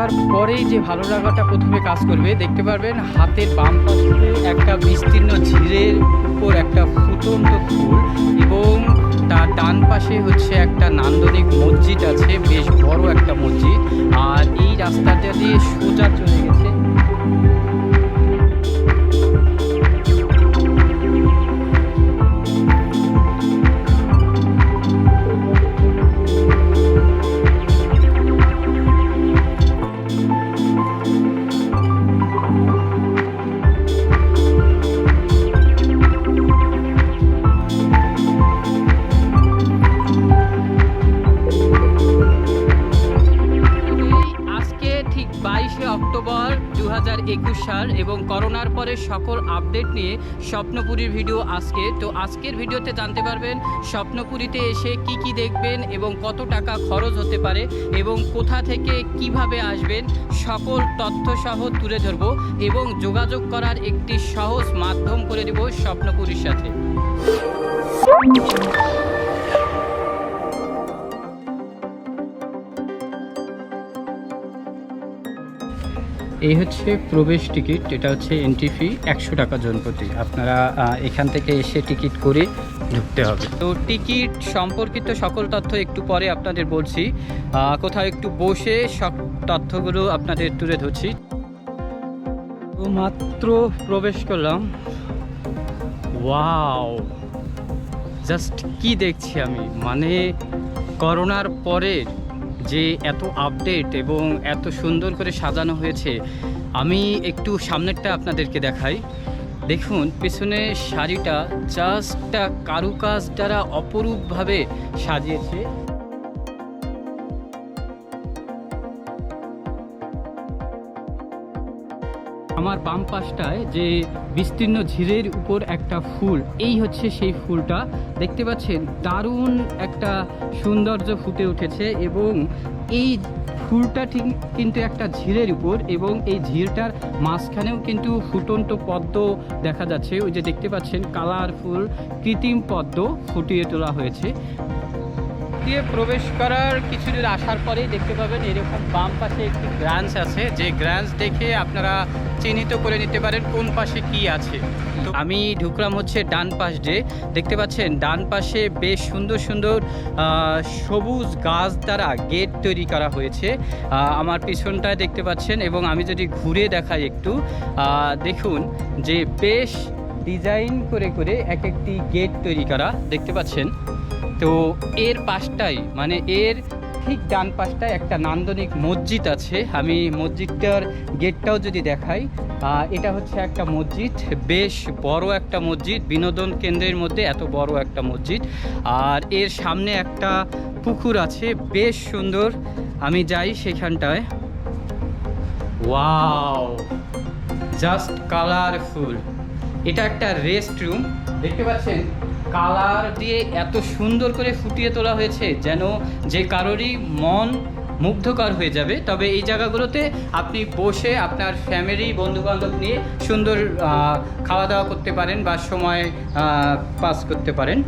ঢোকার পরেই যে ভালো লাগাটা প্রথমে কাজ করবে, দেখতে পারবেন হাতের বাম পাশে একটা বিস্তীর্ণ ঝিরের উপর একটা ফুটন্ত ফুল এবং তার ডান পাশে হচ্ছে একটা নান্দনিক মসজিদ আছে, বেশ বড় একটা মসজিদ। আর এই রাস্তাটা দিয়ে সোজা চলে গেছে। সাল এবং করোনার পরে সকল আপডেট নিয়ে স্বপ্নপুরীর ভিডিও আজকে। তো আজকের ভিডিওতে জানতে পারবেন স্বপ্নপুরীতে এসে কি কি দেখবেন এবং কত টাকা খরচ হতে পারে এবং কোথা থেকে কীভাবে আসবেন সকল তথ্য সহ তুলে ধরবো এবং যোগাযোগ করার একটি সহজ মাধ্যম করে দেব স্বপ্নপুরীর সাথে। এই হচ্ছে প্রবেশ টিকিট, এটা হচ্ছে এন্ট্রি ফি একশো টাকা জনপ্রতি। আপনারা এখান থেকে এসে টিকিট করে ঢুকতে হবে। তো টিকিট সম্পর্কিত সকল তথ্য একটু পরে আপনাদের বলছি। কোথাও একটু বসে সব তথ্যগুলো আপনাদের তুলে ধরছি। মাত্র প্রবেশ করলাম। ওয়াও! জাস্ট কি দেখছি আমি? মানে করোনার পরে যে এত আপডেট এবং এত সুন্দর করে সাজানো হয়েছে, আমি একটু সামনেরটা আপনাদেরকে দেখাই। দেখুন, পেছনে শাড়িটা জাস্টটা কারুকাজ দ্বারা অপরূপভাবে সাজিয়েছে। আমার বাম পাশটায় যে বিস্তীর্ণ ঝিলের উপর একটা ফুল, এই হচ্ছে সেই ফুলটা। দেখতে পাচ্ছেন, দারুণ একটা সৌন্দর্য ফুটে উঠেছে এবং এই ফুলটা ঠিক কিন্তু একটা ঝিলের উপর এবং এই ঝিলটার মাঝখানেও কিন্তু ফুটন্ত পদ্ম দেখা যাচ্ছে। ওই যে দেখতে পাচ্ছেন, কালারফুল কৃত্রিম পদ্ম ফুটিয়ে তোলা হয়েছে। দিয়ে প্রবেশ করার কিছুদিন আসার পরেই দেখতে পাবেন এরকম বাম পাশে একটি গ্রাঞ্চ আছে। যে গ্রাঞ্চ দেখে আপনারা চিহ্নিত করে নিতে পারেন কোন পাশে কি আছে। আমি ঢুকলাম হচ্ছে ডান পাশ দিয়ে। দেখতে পাচ্ছেন, ডান পাশে বেশ সুন্দর সুন্দর সবুজ গাছ দ্বারা গেট তৈরি করা হয়েছে। আমার পিছনটায় দেখতে পাচ্ছেন এবং আমি যদি ঘুরে দেখাই একটু দেখুন যে বেশ ডিজাইন করে করে এক একটি গেট তৈরি করা। দেখতে পাচ্ছেন তো এর পাশটাই মানে এর ঠিক ডান পাশটায় একটা নান্দনিক মসজিদ আছে। আমি মসজিদটার গেটটাও যদি দেখাই এটা হচ্ছে একটা মসজিদ, বেশ বড় একটা মসজিদ, বিনোদন কেন্দ্রের মধ্যে এত বড় একটা মসজিদ। আর এর সামনে একটা পুকুর আছে, বেশ সুন্দর। আমি যাই সেখানটায়। Wow, just colourful. এটা একটা রেস্ট রুম দেখতে পাচ্ছেন? কালার দিয়ে এত সুন্দর করে ফুটিয়ে তোলা হয়েছে যেন যে কারোরই মন মুগ্ধকর হয়ে যাবে। তবে এই জায়গাগুলোতে আপনি বসে আপনার ফ্যামিলি বন্ধুবান্ধব নিয়ে সুন্দর খাওয়া দাওয়া করতে পারেন বা সময় পাস করতে পারেন।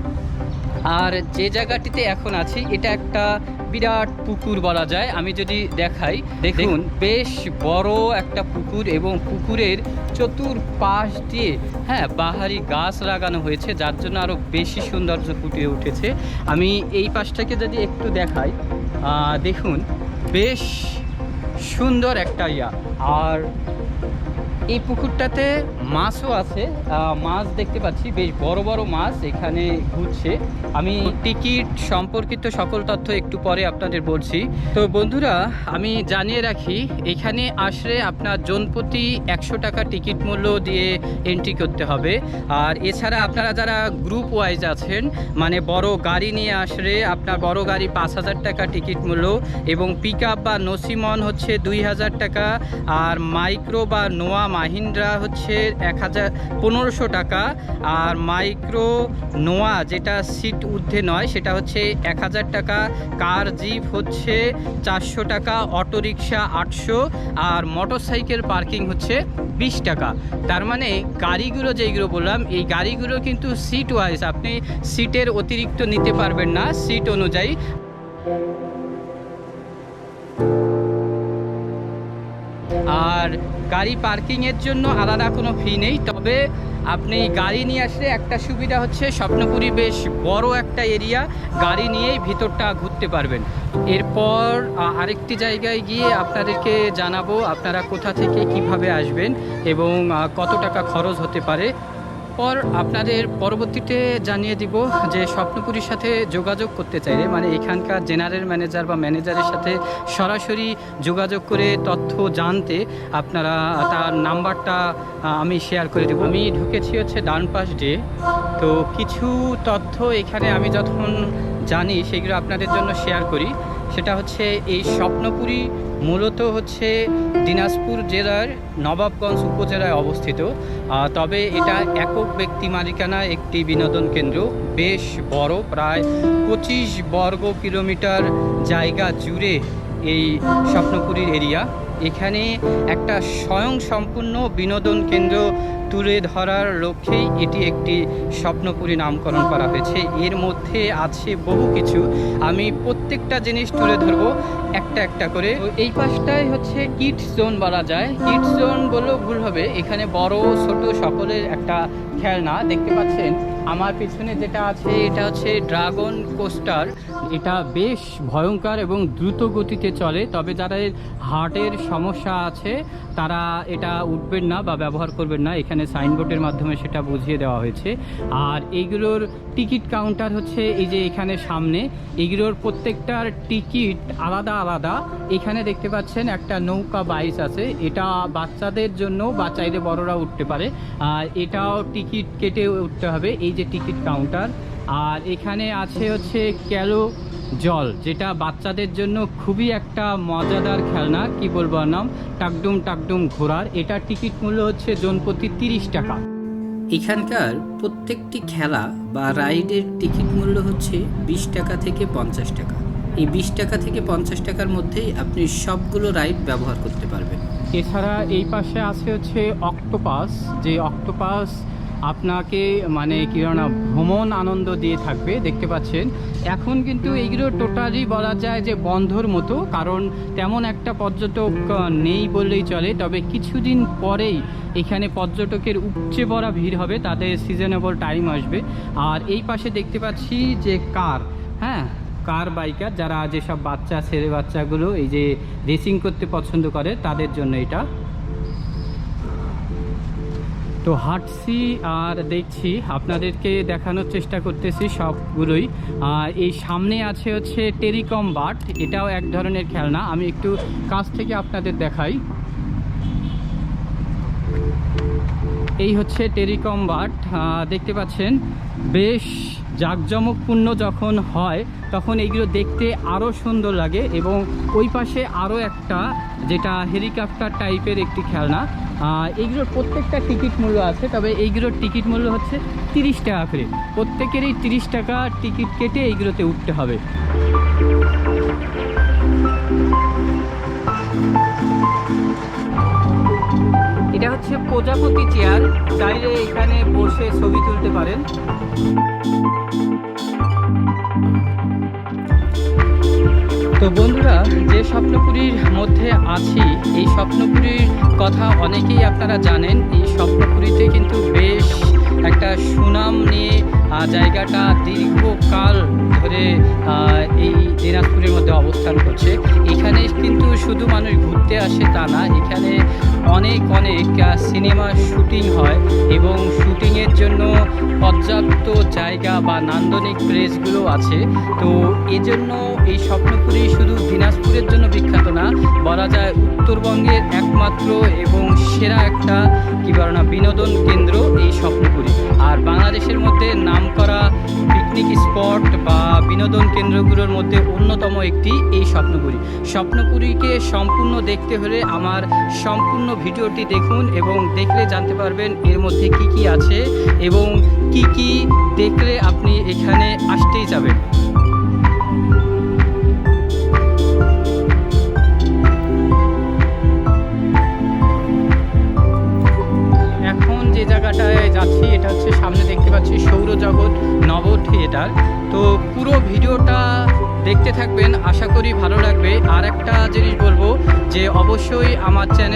আর যে জায়গাটিতে এখন আছি এটা একটা বিরাট পুকুর বলা যায়। আমি যদি দেখাই দেখুন। বেশ বড় একটা পুকুর এবং পুকুরের চতুর পাশ দিয়ে হ্যাঁ বাহারি গাছ লাগানো হয়েছে যার জন্য আরও বেশি সৌন্দর্য ফুটিয়ে উঠেছে। আমি এই পাশটাকে যদি একটু দেখাই দেখুন বেশ সুন্দর একটা ইয়া। আর এই পুকুরটাতে মাছও আছে। মাছ দেখতে পাচ্ছি, বেশ বড় বড় মাছ এখানে ঘুরছে। আমি টিকিট সম্পর্কিত সকল তথ্য একটু পরে আপনাদের বলছি। তো বন্ধুরা, আমি জানিয়ে রাখি, এখানে আসলে আপনার জনপ্রতি একশো টাকা টিকিট মূল্য দিয়ে এন্ট্রি করতে হবে। আর এছাড়া আপনারা যারা গ্রুপ ওয়াইজ আছেন মানে বড় গাড়ি নিয়ে আসলে আপনার বড় গাড়ি পাঁচ হাজার টাকা টিকিট মূল্য এবং পিক বা নসিমন হচ্ছে দুই হাজার টাকা, আর মাইক্রো বা নোয়া মাহিন্দ্রা হচ্ছে এক হাজার পনেরোশো টাকা। আর মাইক্রো নোয়া যেটা সিট ঊর্ধ্বে নয়, সেটা হচ্ছে এক হাজার টাকা। কার জিপ হচ্ছে চারশো টাকা, অটোরিকশা আটশো, আর মোটরসাইকেল পার্কিং হচ্ছে বিশ টাকা। তার মানে গাড়িগুলো যেইগুলো বললাম, এই গাড়িগুলো কিন্তু সিট ওয়াইজ আপনি সিটের অতিরিক্ত নিতে পারবেন না, সিট অনুযায়ী। আর গাড়ি পার্কিংয়ের জন্য আলাদা কোনো ফি নেই। তবে আপনি গাড়ি নিয়ে আসলে একটা সুবিধা হচ্ছে, স্বপ্নপুরি বেশ বড় একটা এরিয়া গাড়ি নিয়েই ভিতরটা ঘুরতে পারবেন। এরপর আরেকটি জায়গায় গিয়ে আপনাদেরকে জানাব আপনারা কোথা থেকে কীভাবে আসবেন এবং কত টাকা খরচ হতে পারে। পর আপনাদের পরবর্তীতে জানিয়ে দিব যে স্বপ্নপুরীর সাথে যোগাযোগ করতে চাইলে মানে এখানকার জেনারেল ম্যানেজার বা ম্যানেজারের সাথে সরাসরি যোগাযোগ করে তথ্য জানতে আপনারা তার নাম্বারটা আমি শেয়ার করে দেবো। আমি ঢুকেছি হচ্ছে ডান পাশ ডে তো কিছু তথ্য এখানে আমি যখন জানি, সেগুলো আপনাদের জন্য শেয়ার করি। সেটা হচ্ছে এই স্বপ্নপুরী মূলত হচ্ছে দিনাজপুর জেলার নবাবগঞ্জ উপজেলায় অবস্থিত। তবে এটা একক ব্যক্তি মালিকানা একটি বিনোদন কেন্দ্র। বেশ বড়, প্রায় পঁচিশ বর্গ কিলোমিটার জায়গা জুড়ে এই স্বপ্নপুরীর এরিয়া। এখানে একটা স্বয়ং সম্পূর্ণ বিনোদন কেন্দ্র তুলে ধরার লক্ষ্যেই এটি একটি স্বপ্নপুরী নামকরণ করা হয়েছে। এর মধ্যে আছে বহু কিছু। আমি প্রত্যেকটা জিনিস তুলে ধরবো একটা একটা করে। এই পাশটাই হচ্ছে কিডস জোন বলা যায়। কিডস জোন বললেও ভুল হবে। এখানে বড়, ছোট সকলের একটা খেলনা। দেখতে পাচ্ছেন, আমার পিছনে যেটা আছে, এটা হচ্ছে ড্রাগন কোস্টার। এটা বেশ ভয়ঙ্কর এবং দ্রুত গতিতে চলে। তবে যাদের হার্টের সমস্যা আছে, তারা এটা উঠবেন না বা ব্যবহার করবেন না। এখানে সাইনবোর্ডের মাধ্যমে সেটা বুঝিয়ে দেওয়া হয়েছে। আর এইগুলোর টিকিট কাউন্টার হচ্ছে এই যে এখানে সামনে। এইগুলোর প্রত্যেকটার টিকিট আলাদা আলাদা। এখানে দেখতে পাচ্ছেন একটা নৌকা বাইস আছে। এটা বাচ্চাদের জন্য বা চাইলে বড়রা উঠতে পারে। আর এটাও টিকিট কেটে উঠতে হবে, এই যে টিকিট কাউন্টার। আর এখানে আছে হচ্ছে ক্যালো জল যেটা বাচ্চাদের জন্য খুবই একটা মজাদার খেলনা কি বলব নাম? টাকডুম টাকডুম ঘোড়ার এটা টিকিট মূল্য হচ্ছে জনপ্রতি তিরিশ টাকা। এখানকার প্রত্যেকটি খেলা বা রাইডের টিকিট মূল্য হচ্ছে বিশ টাকা থেকে পঞ্চাশ টাকা। এই বিশ টাকা থেকে পঞ্চাশ টাকার মধ্যেই আপনি সবগুলো রাইড ব্যবহার করতে পারবেন। এছাড়া এই পাশে আছে হচ্ছে অক্টোপাস যে অক্টোপাস আপনাকে মানে কি না ভ্রমণ আনন্দ দিয়ে থাকবে, দেখতে পাচ্ছেন। এখন কিন্তু এইগুলো টোটালি বলা যায় যে বন্ধর মতো, কারণ তেমন একটা পর্যটক নেই বললেই চলে। তবে কিছুদিন পরেই এখানে পর্যটকের উপচে পড়া ভিড় হবে তাদের সিজনেবল টাইম আসবে। আর এই পাশে দেখতে পাচ্ছি যে কার হ্যাঁ কার বাইকার যারা যেসব বাচ্চা, ছেলে বাচ্চাগুলো এই যে রেসিং করতে পছন্দ করে, তাদের জন্য এটা। তো হাঁটছি আর দেখছি, আপনাদেরকে দেখানোর চেষ্টা করতেছি সবগুলোই। আর এই সামনে আছে হচ্ছে টেরিকম বাট এটাও এক ধরনের খেলনা। আমি একটু কাছ থেকে আপনাদের দেখাই। এই হচ্ছে টেরিকম বাট দেখতে পাচ্ছেন, বেশ জাঁকজমকপূর্ণ যখন হয়, তখন এইগুলো দেখতে আরও সুন্দর লাগে এবং ওই পাশে আরও একটা যেটা হেলিকপ্টার টাইপের একটি খেলনা এইগুলোর প্রত্যেকটা টিকিট মূল্য আছে, তবে এইগুলোর টিকিট মূল্য হচ্ছে তিরিশ টাকা করে। প্রত্যেকেরই তিরিশ টাকা টিকিট কেটে এইগুলোতে উঠতে হবে। এটা হচ্ছে প্রজাপতি চেয়ার, চাইলে এখানে বসে ছবি তুলতে পারেন। তো বন্ধুরা, যে স্বপ্নপুরীর মধ্যে আছি, এই স্বপ্নপুরীর কথা অনেকেই আপনারা জানেন। এই স্বপ্নপুরীতে কিন্তু বেশ একটা সুনাম নিয়ে জায়গাটা দীর্ঘকাল ধরে এই দিনাজপুরের মধ্যে অবস্থান করছে। এখানে কিন্তু শুধু মানুষ ঘুরতে আসে তা না, এখানে অনেক অনেক সিনেমা শুটিং হয় এবং শুটিংয়ের জন্য পর্যাপ্ত জায়গা বা নান্দনিক প্লেসগুলো আছে। তো এজন্য এই স্বপ্নপুরী শুধু দিনাজপুরের জন্য বিখ্যাত না, বলা যায় উত্তরবঙ্গের একমাত্র এবং সেরা একটা, কী বলে না, বিনোদন কেন্দ্র এই স্বপ্নপুরী। আর বাংলাদেশের মধ্যে নামকরা পিকনিক স্পট বা বিনোদন কেন্দ্রগুলোর মধ্যে অন্যতম একটি এই স্বপ্নপুরী। স্বপ্নপুরীকে সম্পূর্ণ দেখতে হলে আমার সম্পূর্ণ ভিডিওটি দেখুন এবং দেখলে জানতে পারবেন এর মধ্যে কি কি আছে এবং কি কি দেখলে আপনি এখানে আসতেই যাবেন। অবশ্যই আমার চ্যানেলের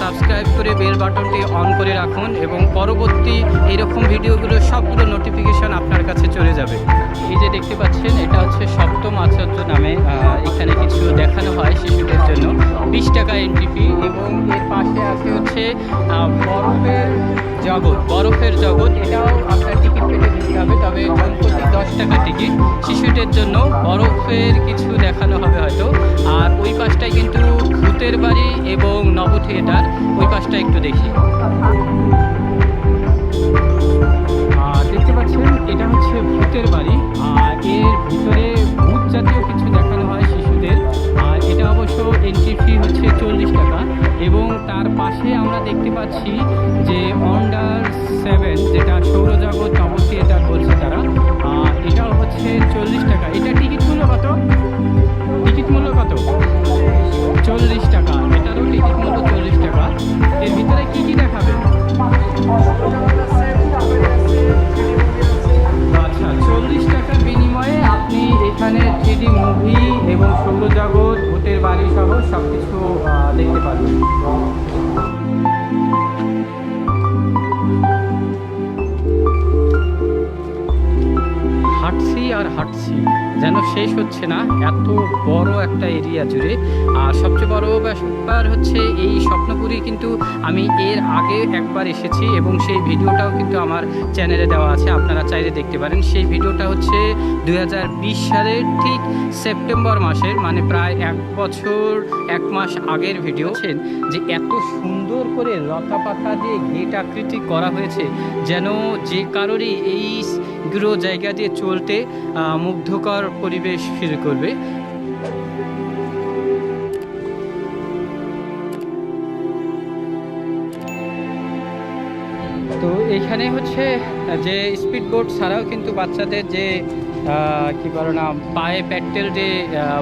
সাবস্ক্রাইব করে বেল বাটনটি অন করে রাখুন এবং পরবর্তী এইরকম ভিডিওগুলো সবগুলো নোটিফিকেশন আপনার কাছে চলে যাবে। এই যে দেখতে পাচ্ছেন, এটা হচ্ছে সপ্তম আচার্য নামে এখানে কিছু দেখানো হয় শিশুদের জন্য। বিশ টাকা এন্ট্রি ফি এবং এর পাশে আছে হচ্ছে বরফের জগৎ। বরফের জগৎ, এটাও আপনার টিকিট কেটে দিতে হবে, তবে জনপ্রতি দশ টাকা টিকিট শিশুদের জন্য বরফের কিছু দেখানো হবে হয়তো। আর ওই পাশটায় কিন্তু ভূতের বাড়ি এবং নব থিয়েটার ওই পাশটা একটু দেখি। আর দেখতে পাচ্ছেন, এটা হচ্ছে ভূতের বাড়ি। আর এর ভিতরে ভূত জাতীয় কিছু দেখানো হয় শিশুদের। আর এটা অবশ্য এন্ট্রি ফি হচ্ছে চল্লিশ টাকা। এবং তার পাশে আমরা দেখতে পাচ্ছি এত বড় একটা এরিয়া জুড়ে। আর সবচেয়ে বড় ব্যাপার হচ্ছে এই স্বপ্নপুরি কিন্তু আমি এর আগে একবার এসেছি এবং সেই ভিডিওটাও কিন্তু আমার চ্যানেলে দেওয়া আছে, আপনারা চাইলে দেখতে পারেন। সেই ভিডিওটা হচ্ছে দু হাজার বিশ সালের ঠিক সেপ্টেম্বর মাসের মানে প্রায় এক বছর, এক মাস আগের ভিডিও। যে এত সুন্দর করে লতা পাতা দিয়ে গেট আকৃতি করা হয়েছে, যেন যে কারোরই এই গ্রহ জায়গা দিয়ে চলতে মুগ্ধকর পরিবেশ ফিল করবে। তো এখানে হচ্ছে যে স্পিড বোট ছাড়াও কিন্তু বাচ্চাদের যে কি বলো না পায়ে প্যাটেল যে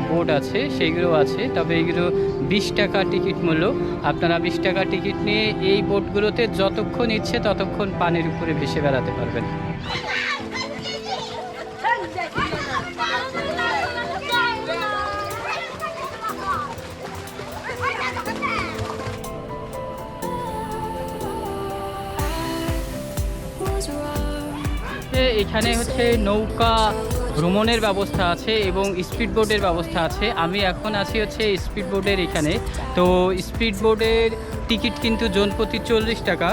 বোট আছে সেইগুলো আছে। তবে এগুলো বিশ টাকা টিকিট মূল্য। আপনারা বিশ টাকা টিকিট নিয়ে এই বোটগুলোতে যতক্ষণ ইচ্ছে ততক্ষণ পানির উপরে ভেসে বেড়াতে পারবেন। এখানে হচ্ছে নৌকা ভ্রমণের ব্যবস্থা আছে এবং স্পিড বোর্ডের ব্যবস্থা আছে। আমি এখন আছি হচ্ছে স্পিড বোর্ডের এখানে। তো স্পিড বোর্ডের টিকিট কিন্তু জোন প্রতি চল্লিশ টাকা।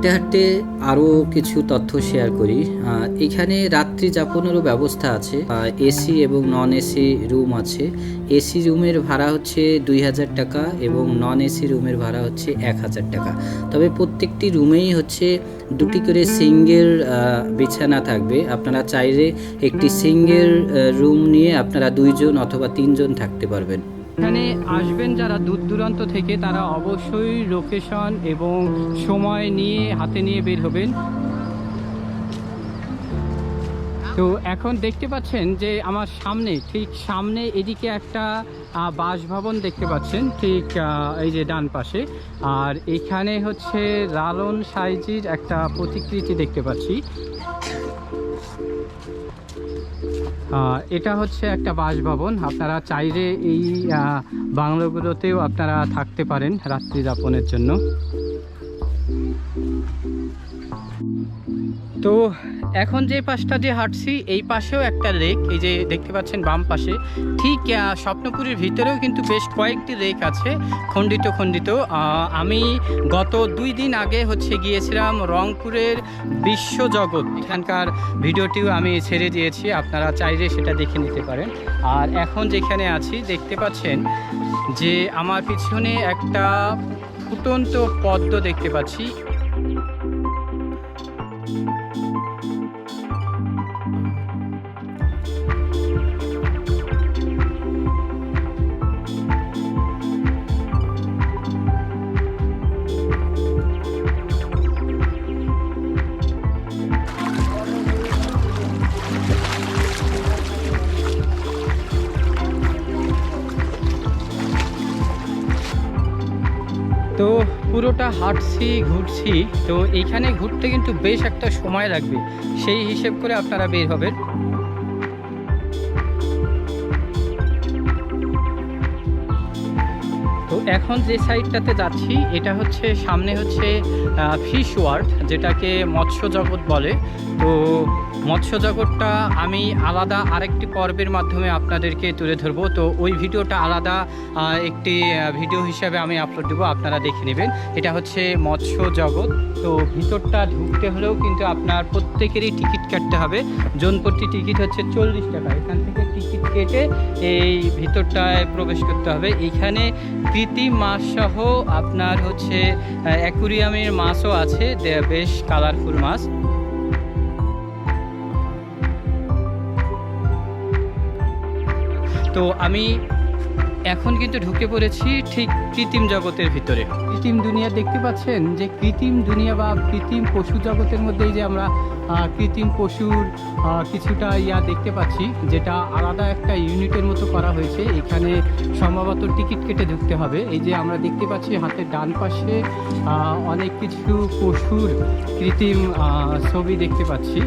হাঁটতে হাঁটতে আরও কিছু তথ্য শেয়ার করি। এখানে রাত্রি যাপনেরও ব্যবস্থা আছে। এসি এবং নন এসি রুম আছে। এসি রুমের ভাড়া হচ্ছে দুই হাজার টাকা এবং নন এসি রুমের ভাড়া হচ্ছে এক হাজার টাকা। তবে প্রত্যেকটি রুমেই হচ্ছে দুটি করে সিঙ্গেল বিছানা থাকবে। আপনারা চাইলে একটি সিঙ্গেল রুম নিয়ে আপনারা দুইজন অথবা তিনজন থাকতে পারবেন। এখানে আসবেন যারা দূর দূরান্ত থেকে, তারা অবশ্যই লোকেশন এবং সময় নিয়ে, হাতে নিয়ে বের হবেন। তো এখন দেখতে পাচ্ছেন যে আমার সামনে, ঠিক সামনে এদিকে একটা বাসভবন দেখতে পাচ্ছেন, ঠিক এই যে ডান পাশে। আর এখানে হচ্ছে লালন সাইজির একটা প্রতিকৃতি দেখতে পাচ্ছি। এটা হচ্ছে একটা বাসভবন। আপনারা চাইলে এই বাংলোগুলোতেও আপনারা থাকতে পারেন রাত্রি যাপনের জন্য। তো এখন যে পাশটা দিয়ে হাঁটছি, এই পাশেও একটা লেক এই যে দেখতে পাচ্ছেন বাম পাশে। ঠিক স্বপ্নপুরীর ভিতরেও কিন্তু বেশ কয়েকটি লেক আছে, খণ্ডিত খণ্ডিত। আমি গত দুই দিন আগে হচ্ছে গিয়েছিলাম রংপুরের বিশ্বজগৎ এখানকার ভিডিওটিও আমি ছেড়ে দিয়েছি, আপনারা চাইলে সেটা দেখে নিতে পারেন। আর এখন যেখানে আছি, দেখতে পাচ্ছেন যে আমার পিছনে একটা ফুটন্ত পদ্ম দেখতে পাচ্ছি। হাঁটছি, ঘুরছি, তো এইখানে ঘুরতে কিন্তু বেশ একটা সময় লাগবে। সেই হিসেব করে আপনারা বের হবেন। তো এখন যে সাইডটাতে যাচ্ছি, এটা হচ্ছে, সামনে হচ্ছে ফিশ ওয়ার্ল্ড যেটাকে মৎস্য জগৎ বলে। তো মৎস্য জগৎটা আমি আলাদা আরেকটি পর্বের মাধ্যমে আপনাদেরকে তুলে ধরবো। তো ওই ভিডিওটা আলাদা একটি ভিডিও হিসাবে আমি আপলোড দেবো, আপনারা দেখে নেবেন। এটা হচ্ছে মৎস্য জগৎ তো ভিতরটা ঢুকতে হলেও কিন্তু আপনার প্রত্যেকেরই টিকিট কাটতে হবে। জনপ্রতি টিকিট হচ্ছে চল্লিশ টাকা। এখান থেকে টিকিট কেটে এই ভিতরটায় প্রবেশ করতে হবে। এইখানে কৃত্রিম মাছ সহ আপনার হচ্ছে অ্যাকুরিয়ামের মাছও আছে। বেশ কালারফুল মাছ। তো আমি এখন কিন্তু ঢুকে পড়েছি ঠিক কৃত্রিম জগতের ভিতরে। কৃত্রিম দুনিয়া দেখতে পাচ্ছেন যে কৃত্রিম দুনিয়া বা কৃত্রিম পশু জগতের মধ্যে এই যে আমরা কৃত্রিম পশুর কিছুটা ইয়া দেখতে পাচ্ছি, যেটা আলাদা একটা ইউনিটের মতো করা হয়েছে। এখানে সম্ভবত টিকিট কেটে ঢুকতে হবে। এই যে আমরা দেখতে পাচ্ছি হাতের ডান পাশে অনেক কিছু পশুর কৃত্রিম ছবি দেখতে পাচ্ছি।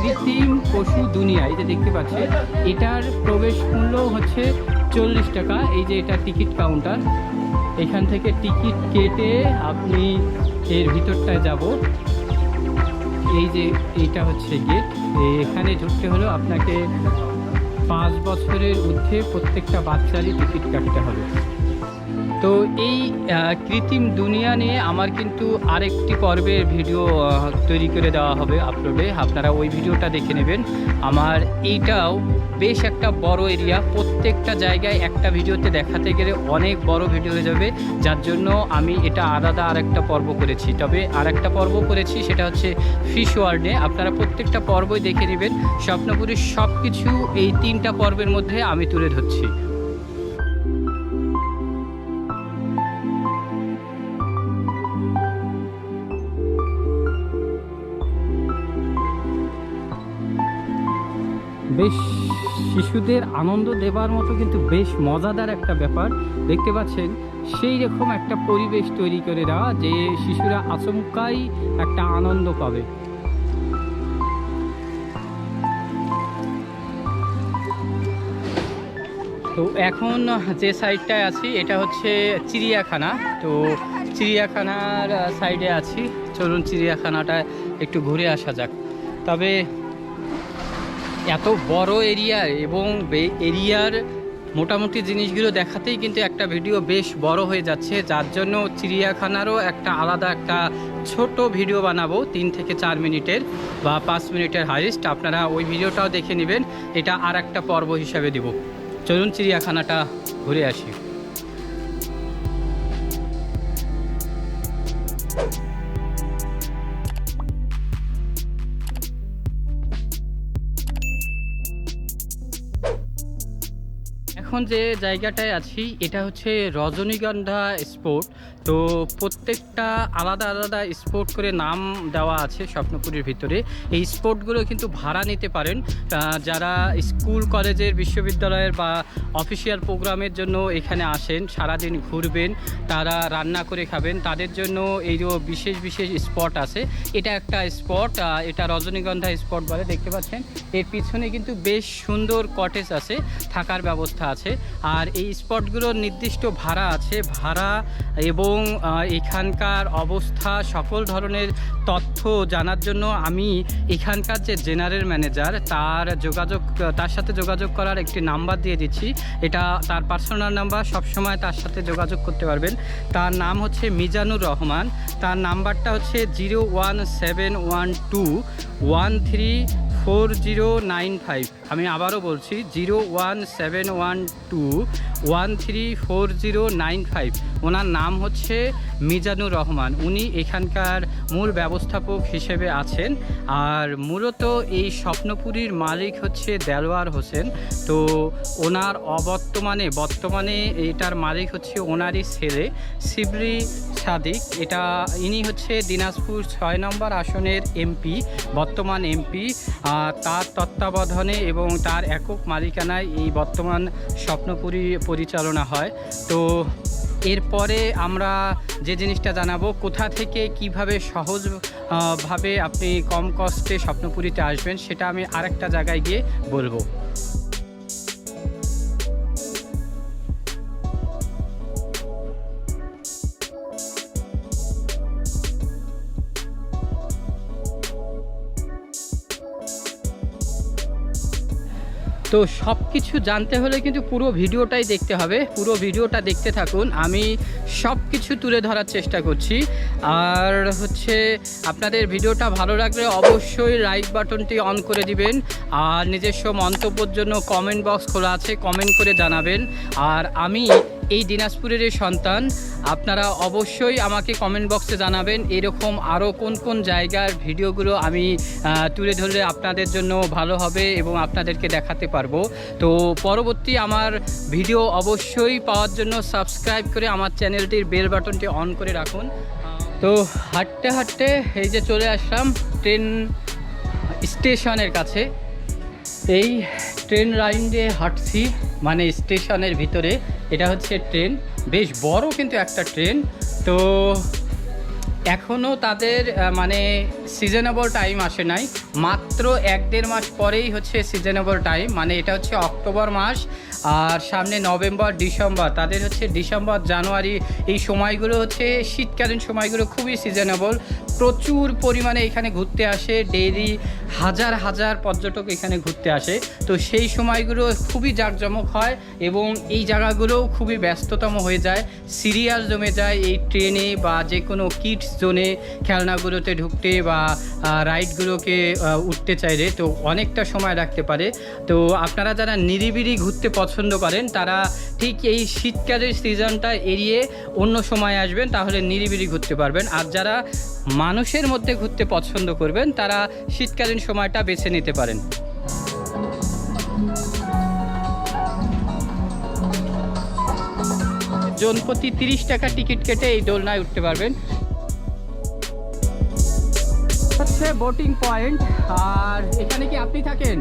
কৃত্রিম পশু দুনিয়া, এই যে দেখতে পাচ্ছেন এটার প্রবেশ মূল্য হচ্ছে চল্লিশ টাকা, এই যে এটা টিকিট কাউন্টার। এখান থেকে টিকিট কেটে আপনি এর ভিতরটায় যাব। এই যে এইটা হচ্ছে গেট। এখানে ঢুকতে হলো আপনাকে পাঁচ বছরের ঊর্ধ্বে প্রত্যেকটা বাচ্চারই টিকিট কাটতে হবে। তো এই কৃত্রিম দুনিয়া নিয়ে আমার কিন্তু আরেকটি পর্বের ভিডিও তৈরি করে দেওয়া হবে আপলোডে আপনারা ওই ভিডিওটা দেখে নেবেন। আমার এইটাও বেশ একটা বড় এরিয়া প্রত্যেকটা জায়গায় একটা ভিডিওতে দেখাতে গেলে অনেক বড় ভিডিও হয়ে যাবে। যার জন্য আমি এটা আলাদা আরেকটা পর্ব করেছি। তবে আর একটা পর্ব করেছি, সেটা হচ্ছে ফিশ ওয়ার্ল্ডে আপনারা প্রত্যেকটা পর্বই দেখে নেবেন। স্বপ্নপুরীর সব কিছু এই তিনটা পর্বের মধ্যে আমি তুলে ধরছি। বেশ শিশুদের আনন্দ দেবার মতো কিন্তু বেশ মজাদার একটা ব্যাপার। দেখতে পাচ্ছেন, সেই রকম একটা পরিবেশ তৈরি করে দেওয়া যে শিশুরা আচমকাই একটা আনন্দ পাবে। তো এখন যে সাইডটায় আছি, এটা হচ্ছে চিড়িয়াখানা। তো চিড়িয়াখানার সাইডে আছি। চলুন চিড়িয়াখানাটা একটু ঘুরে আসা যাক। তবে এত বড় এরিয়া এবং এরিয়ার মোটামুটি জিনিসগুলো দেখাতেই কিন্তু একটা ভিডিও বেশ বড় হয়ে যাচ্ছে। যার জন্য চিড়িয়াখানারও একটা আলাদা একটা ছোট ভিডিও বানাবো তিন থেকে চার মিনিটের বা পাঁচ মিনিটের হাইস্ট আপনারা ওই ভিডিওটাও দেখে নেবেন। এটা আর একটা পর্ব হিসাবে দিব। চলুন চিড়িয়াখানাটা ঘুরে আসি। এখন যে জায়গাটায় আছি এটা হচ্ছে রজনীগন্ধা স্পোর্ট। তো প্রত্যেকটা আলাদা আলাদা স্পোর্ট করে নাম দেওয়া আছে স্বপ্নপুরীর ভিতরে। এই স্পোর্টগুলো কিন্তু ভাড়া নিতে পারেন। যারা স্কুল কলেজের বিশ্ববিদ্যালয়ের বা অফিসিয়াল প্রোগ্রামের জন্য এখানে আসেন, সারাদিন ঘুরবেন, তারা রান্না করে খাবেন, তাদের জন্য এই যে বিশেষ বিশেষ স্পট আছে, এটা একটা স্পট এটা রজনীগন্ধা স্পট বলে, দেখতে পাচ্ছেন? এর পিছনে কিন্তু বেশ সুন্দর কটেজ আছে, থাকার ব্যবস্থা আছে। আর এই স্পটগুলোর নির্দিষ্ট ভাড়া আছে, ভাড়া এবং এবং এখানকার অবস্থা সকল ধরনের তথ্য জানার জন্য আমি এখানকার যে জেনারেল ম্যানেজার, তার যোগাযোগ, তার সাথে যোগাযোগ করার একটি নাম্বার দিয়ে দিচ্ছি। এটা তার পার্সোনাল নাম্বার, সবসময় তার সাথে যোগাযোগ করতে পারবেন। তার নাম হচ্ছে মিজানুর রহমান। তার নাম্বারটা হচ্ছে zero one seven one two one three four zero nine five. আমি আবারও বলছি, zero one seven one two one three four zero nine five. ওনার নাম হচ্ছে মিজানুর রহমান। উনি এখানকার মূল ব্যবস্থাপক হিসেবে আছেন। আর মূলত এই স্বপ্নপুরীর মালিক হচ্ছে দেলোয়ার হোসেন। তো ওনার অবর্তমানে, বর্তমানে এটার মালিক হচ্ছে ওনারই ছেলে শিবলি সাদিক। এটা ইনি হচ্ছে দিনাজপুর ছয় নম্বর আসনের এমপি, বর্তমান এমপি। তার তত্ত্বাবধানে এবং তার একক মালিকানায় এই বর্তমান স্বপ্নপুরী পরিচালনা হয়। তো এরপরে আমরা যে জিনিসটা জানাব, কোথা থেকে কীভাবে সহজ ভাবে আপনি কম কষ্টে স্বপ্নপুরীতে আসবেন, সেটা আমি আরেকটা জায়গায় গিয়ে বলব। তো সব কিছু জানতে হলে কিন্তু পুরো ভিডিওটাই দেখতে হবে। পুরো ভিডিওটা দেখতে থাকুন। আমি সব কিছু তুলে ধরার চেষ্টা করছি। আর হচ্ছে, আপনাদের ভিডিওটা ভালো লাগলে অবশ্যই লাইক বাটনটি অন করে দিবেন। আর নিজস্ব মন্তব্যের জন্য কমেন্ট বক্স খোলা আছে কমেন্ট করে জানাবেন। আর আমি এই দিনাজপুরের সন্তান, আপনারা অবশ্যই আমাকে কমেন্ট বক্সে জানাবেন এরকম আরও কোন কোন জায়গার ভিডিওগুলো আমি তুলে ধরলে আপনাদের জন্য ভালো হবে এবং আপনাদেরকে দেখাতে পারব। তো পরবর্তী আমার ভিডিও অবশ্যই পাওয়ার জন্য সাবস্ক্রাইব করে আমার চ্যানেলটির বেল বাটনটি অন করে রাখুন। তো হাঁটতে হাঁটতে এই যে চলে আসলাম ট্রেন স্টেশনের কাছে। এই ট্রেন লাইন দিয়ে হাঁটছি মানে স্টেশনের ভিতরে। এটা হচ্ছে ট্রেন। বেশ বড় কিন্তু একটা ট্রেন। তো এখনও তাদের মানে সিজনেবল টাইম আসে নাই। মাত্র এক দেড় মাস পরেই হচ্ছে সিজনেবল টাইম মানে এটা হচ্ছে অক্টোবর মাস আর সামনে নভেম্বর, ডিসেম্বর। তাদের হচ্ছে ডিসেম্বর, জানুয়ারি এই সময়গুলো হচ্ছে শীতকালীন সময়গুলো খুবই সিজনেবল প্রচুর পরিমাণে এখানে ঘুরতে আসে ডেইলি হাজার হাজার পর্যটক এখানে ঘুরতে আসে। তো সেই সময়গুলো খুবই জাঁকজমক হয় এবং এই জায়গাগুলোও খুবই ব্যস্ততম হয়ে যায়। সিরিয়াল জমে যায় এই ট্রেনে বা যে কোনো কিডস জোনে খেলনাগুলোতে ঢুকতে বা রাইডগুলোকে উঠতে চাইলে তো অনেকটা সময় লাগতে পারে। তো আপনারা যারা নিরিবিলি ঘুরতে পছন্দ করেন, তারা ঠিক এই শীতকালের সিজনটা এড়িয়ে অন্য সময় আসবেন, তাহলে নিরিবিলি ঘুরতে পারবেন। আর যারা মানুষের মধ্যে ঘুরতে পছন্দ করবেন, তারা শীতকালীন সময়টা বেছে নিতে পারেন। জনপ্রতি তিরিশ টাকা টিকিট কেটে এই দোলনায় উঠতে পারবেন। হচ্ছে বোটিং পয়েন্ট আর এখানে কি আপনি থাকেন?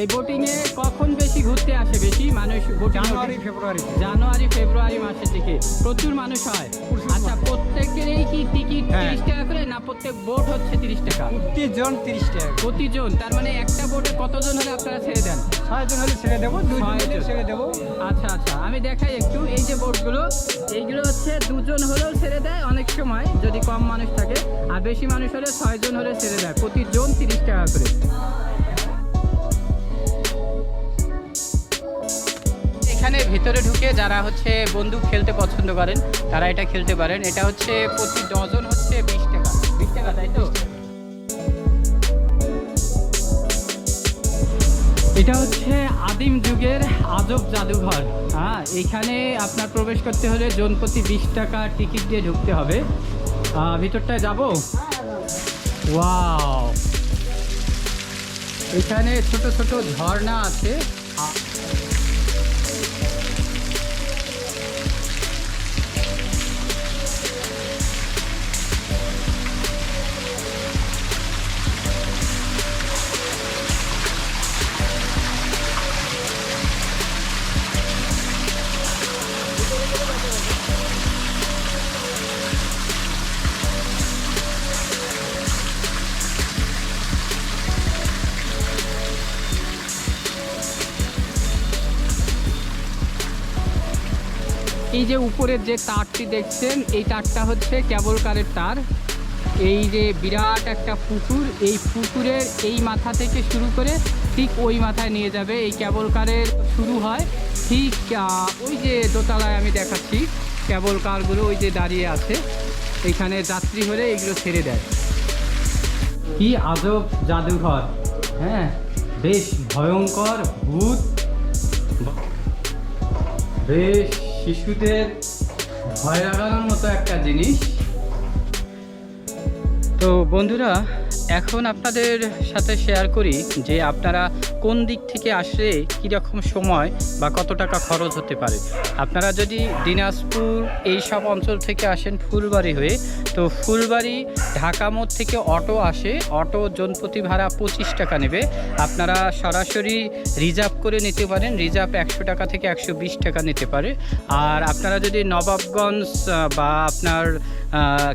এই বোটিংয়ে কখন বেশি ঘুরতে আসে? বেশি মানুষ জানুয়ারি ফেব্রুয়ারি জানুয়ারি ফেব্রুয়ারি মাসের দিকে। প্রচুর মানুষ হয়। আচ্ছা প্রত্যেকেরই কি টিকিট হ্যাঁ। তিরিশ টাকা করে না প্রত্যেক বোট হচ্ছে তিরিশ টাকা? প্রতি জন তিরিশ টাকা। প্রতিজন তার মানে একটা বোটে কতজন হলে আপনারা ছেড়ে দেন? ছয় জন হলে ছেড়ে দেবো হলে ছয়জন। ছেড়ে দেবো। আচ্ছা আচ্ছা আমি দেখাই একটু এই যে বোটগুলো এইগুলো হচ্ছে দুজন হলেও ছেড়ে দেয় অনেক সময় যদি কম মানুষ থাকে। আর বেশি মানুষ হলে ছয়জন হলে ছেড়ে দেয়। প্রতিজন তিরিশ টাকা করে। এখানে ভিতরে ঢুকে যারা হচ্ছে বন্দুক খেলতে পছন্দ করেন, তারা এটা খেলতে পারেন। এটা হচ্ছে প্রতি ডজন হচ্ছে বিশ টাকা। বিশ টাকা, তাই তো? এটা হচ্ছে আদিম যুগের আজব জাদুঘর। হ্যাঁ এখানে আপনার প্রবেশ করতে হলে জনপ্রতি বিশ টাকা টিকিট দিয়ে ঢুকতে হবে। ভিতরটায় যাব? ওয়াও। এখানে ছোট ছোট ঝর্ণা আছে। এই যে উপরের যে তারটি দেখছেন, এই তারটা হচ্ছে কেবল কারের তার। এই যে বিরাট একটা পুকুর, এই পুকুরের এই মাথা থেকে শুরু করে ঠিক ওই মাথায় নিয়ে যাবে। এই কেবল কারের শুরু হয় ঠিক ওই যে দোতলায় আমি দেখাচ্ছি কেবল কারগুলো ওই যে দাঁড়িয়ে আছে। এখানে যাত্রী হলে এগুলো ছেড়ে দেয়। কি আজব জাদুঘর হ্যাঁ? বেশ ভয়ঙ্কর ভূত। বেশ শিশুদের ভয় লাগানোর মতো একটা জিনিস। তো বন্ধুরা এখন আপনাদের সাথে শেয়ার করি যে আপনারা কোন দিক থেকে আসলে কীরকম সময় বা কত টাকা খরচ হতে পারে। আপনারা যদি দিনাজপুর এই সব অঞ্চল থেকে আসেন ফুলবাড়ি হয়ে, তো ফুলবাড়ি ঢাকা মোড় থেকে অটো আসে, অটো জনপ্রতি ভাড়া পঁচিশ টাকা নেবে। আপনারা সরাসরি রিজার্ভ করে নিতে পারেন, রিজার্ভ একশো টাকা থেকে একশো বিশ টাকা নিতে পারে। আর আপনারা যদি নবাবগঞ্জ বা আপনার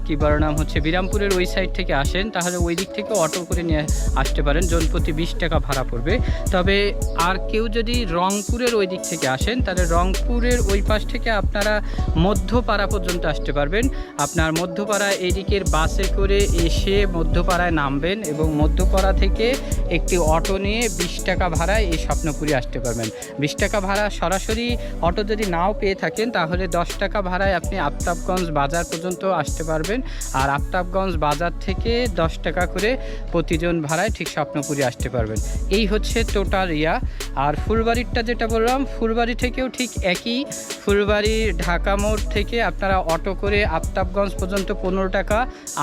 কি বড় নাম হচ্ছে, বিরামপুরের ওই সাইড থেকে আসেন, তাহলে ওই দিক থেকে অটো করে নিয়ে আসতে পারেন জনপ্রতি বিশ টাকা ভাড়া পড়বে। তবে আর কেউ যদি রংপুরের ওই দিক থেকে আসেন, তাহলে রংপুরের ওই পাশ থেকে আপনারা মধ্যপাড়া পর্যন্ত আসতে পারবেন। আপনার মধ্যপাড়া এদিকের বাসে করে এসে মধ্যপাড়ায় নামবেন এবং মধ্যপাড়া থেকে একটি অটো নিয়ে বিশ টাকা ভাড়ায় এই স্বপ্নপুরি আসতে পারবেন। বিশ টাকা ভাড়া সরাসরি অটো যদি নাও পেয়ে থাকেন, তাহলে দশ টাকা ভাড়ায় আপনি আফতাবগঞ্জ বাজার পর্যন্ত আসতে পারবেন। আর আফতাবগঞ্জ বাজার থেকে দশ টাকা করে প্রতিজন ভাড়ায় ঠিক স্বপ্নপুরি আসতে পারবেন। এই হচ্ছে টোটাল ইয়া। আর ফুলবাড়িরটা যেটা বললাম ফুলবাড়ি থেকেও ঠিক একই। ফুলবাড়ি ঢাকা মোড় থেকে আপনারা অটো করে আফতাবগঞ্জ পর্যন্ত পনেরো টাকা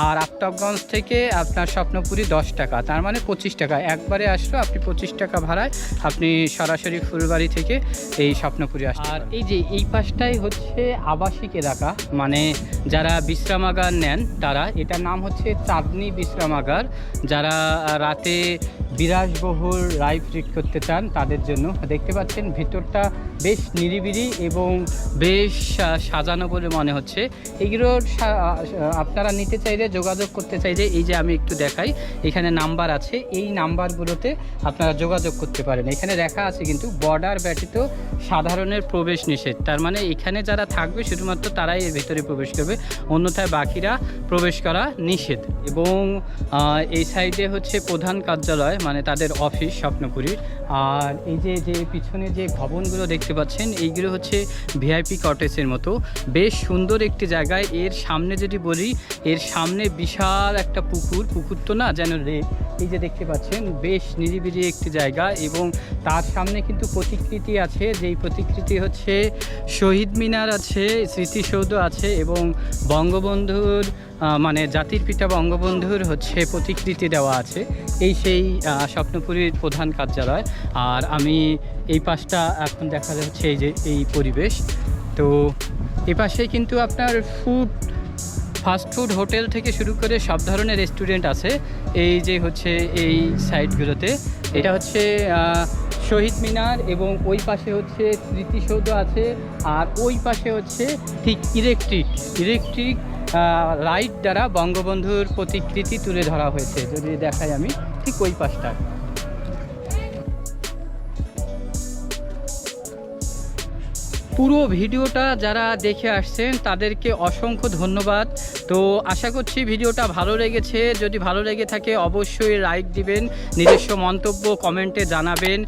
আর আফতাবগঞ্জ থেকে আপনার স্বপ্নপুরি দশ টাকা। তার মানে পঁচিশ টাকা। একবারে আসলো আপনি পঁচিশ টাকা ভাড়ায় আপনি সরাসরি ফুলবাড়ি থেকে এই স্বপ্নপুরি আসতে আর এই যে এই পাশটাই হচ্ছে আবাসিক এলাকা। মানে যারা বিশ্রামাগার নেন তারা। এটার নাম হচ্ছে চাঁদনি বিশ্রামাগার। যারা রাতে বিলাসবহুল লাইফ ট্রিট করতে চান তাদের জন্য। দেখতে পাচ্ছেন ভিতরটা বেশ নিরিবিলি এবং বেশ সাজানো বলে মনে হচ্ছে। এগুলোর আপনারা নিতে চাইলে, যোগাযোগ করতে চাইলে, এই যে আমি একটু দেখাই, এখানে নাম্বার আছে। এই নাম্বারগুলোতে আপনারা যোগাযোগ করতে পারেন। এখানে লেখা আছে কিন্তু, বর্ডার ব্যতীত সাধারণের প্রবেশ নিষেধ। তার মানে এখানে যারা থাকবে, শুধুমাত্র তারাই এর ভিতরে প্রবেশ করবে। অন্যথায় বাকিরা প্রবেশ করা নিষেধ। এবং এই সাইডে হচ্ছে প্রধান কার্যালয় মানে তাদের অফিস স্বপ্নপুরীর। আর এই যে যে পিছনে যে ভবনগুলো দেখতে পাচ্ছেন, এইগুলো হচ্ছে ভিআইপি কটেজের মতো। বেশ সুন্দর একটি জায়গায়, এর সামনে যদি বলি, এর সামনে বিশাল একটা পুকুর। পুকুর তো না, যেন লেক এই যে দেখতে পাচ্ছেন, বেশ নিরিবিলি একটি জায়গা। এবং তার সামনে কিন্তু প্রতিকৃতি আছে, যেই প্রতিকৃতি হচ্ছে শহীদ মিনার আছে, স্মৃতিসৌধ আছে, এবং বঙ্গবন্ধুর মানে জাতির পিতা বঙ্গবন্ধুর হচ্ছে প্রতিকৃতি দেওয়া আছে। এই সেই স্বপ্নপুরীর প্রধান কার্যালয়। আর আমি এই পাশটা এখন দেখা যাচ্ছে এই যে এই পরিবেশ। তো এ পাশে কিন্তু আপনার ফুড ফাস্টফুড হোটেল থেকে শুরু করে সব ধরনের রেস্টুরেন্ট আছে। এই যে হচ্ছে এই সাইটগুলোতে। এটা হচ্ছে শহীদ মিনার এবং ওই পাশে হচ্ছে স্মৃতিসৌধ আছে। আর ওই পাশে হচ্ছে ঠিক ইলেকট্রিক ইলেকট্রিক লাইট দ্বারা বঙ্গবন্ধুর প্রতিকৃতি তুলে ধরা হয়েছে। যদি দেখাই আমি, ঠিক ওই পাশটা পুরো ভিডিওটা যারা দেখে আসছেন, তাদেরকে অসংখ্য ধন্যবাদ। তো আশা করছি ভিডিওটা ভালো লেগেছে। যদি ভালো লেগে থাকে অবশ্যই লাইক দিবেন, নিজস্ব মন্তব্য কমেন্টে জানাবেন।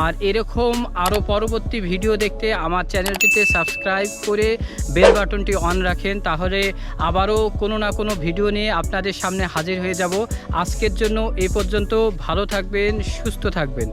আর এরকম আরও পরবর্তী ভিডিও দেখতে আমার চ্যানেলটিতে সাবস্ক্রাইব করে বেল বাটনটি অন রাখেন। তাহলে আবারও কোনো না কোনো ভিডিও নিয়ে আপনাদের সামনে হাজির হয়ে যাব। আজকের জন্য এ পর্যন্ত ভালো থাকবেন, সুস্থ থাকবেন।